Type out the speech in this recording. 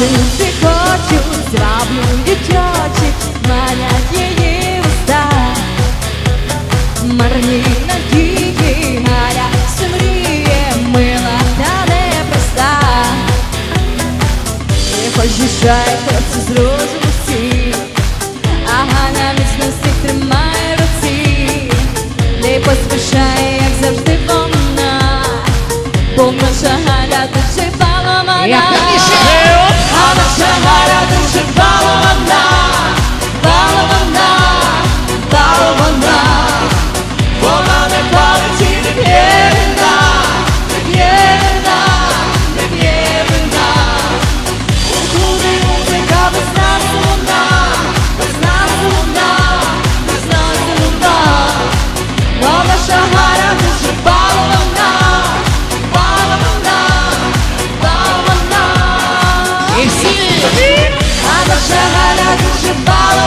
Лише хочу, зраблю віточок, манять уста, марні надії, маля все мріє, мила та непроста. Не хочу, шай, ага на міцності тримає руці, не поспішає, як завжди вона, бо наша галя дуже. дуже гарна, дуже бала.